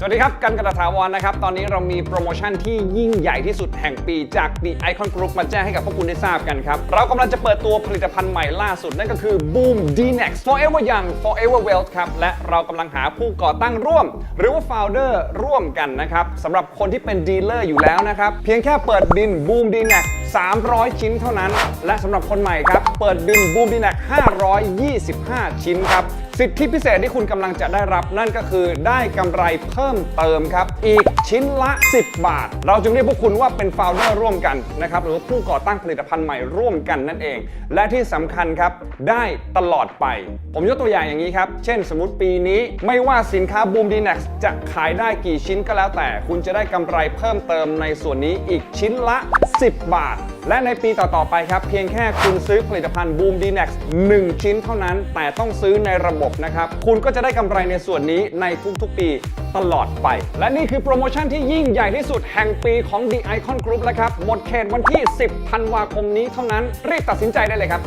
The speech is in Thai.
สวัสดีครับ กันกระถาวรนะครับ ตอนนี้เรามีโปรโมชั่นที่ยิ่งใหญ่ที่สุดแห่งปีจาก The Icon Group มาแจ้งให้กับพวกคุณได้ทราบกันครับ เรากำลังจะเปิดตัวผลิตภัณฑ์ใหม่ล่าสุด นั่นก็คือ Boom D-Nex Forever Young Forever Wealth ครับ และเรากำลังหาผู้ก่อตั้งร่วม หรือว่า Founder ร่วมกันนะครับสำหรับคนที่เป็นดีลเลอร์อยู่แล้วนะครับ เพียงแค่เปิดบิน Boom D-Nex 300 ชิ้นเท่านั้น และสำหรับคนใหม่ครับ เปิดบิน Boom D-Nex 525 ชิ้นครับ สิทธิพิเศษที่คุณกำลังจะได้รับนั่นก็คือได้กำไรเพิ่มเติมครับ อีกชิ้นละ 10 บาท เราจึงเรียกพวกคุณว่าเป็นโฟลเดอร์ร่วมกันนะครับ หรือว่าผู้ก่อตั้งผลิตภัณฑ์ใหม่ร่วมกันนั่นเอง และที่สำคัญครับ ได้ตลอดไป ผมยกตัวอย่างอย่างนี้ครับ เช่น สมมติปีนี้ไม่ว่าสินค้า Boom d n e x จะขายได้กี่ชิ้นก็แล้วแต่ คุณจะได้กำไรเพิ่มเติมในส่วนนี้อีกชิ้นละ 10 บาทและในปีต่อ ๆ ไปครับ เพียงแค่คุณซื้อผลิตภัณฑ์ Boom d n e x 1 ชิ้นเท่านั้น แต่ต้องซื้อในระบบนะครับ คุณก็จะได้กำไรในส่วนนี้ในทุก ๆ ปีตลอดไป และนี่คือโปรโมชั่นที่ยิ่งใหญ่ที่สุดแห่งปีของ The Icon Group แล้วครับ หมดเขตวันที่ 10 ธันวาคมนี้เท่านั้น รีบตัดสินใจได้เลยครับ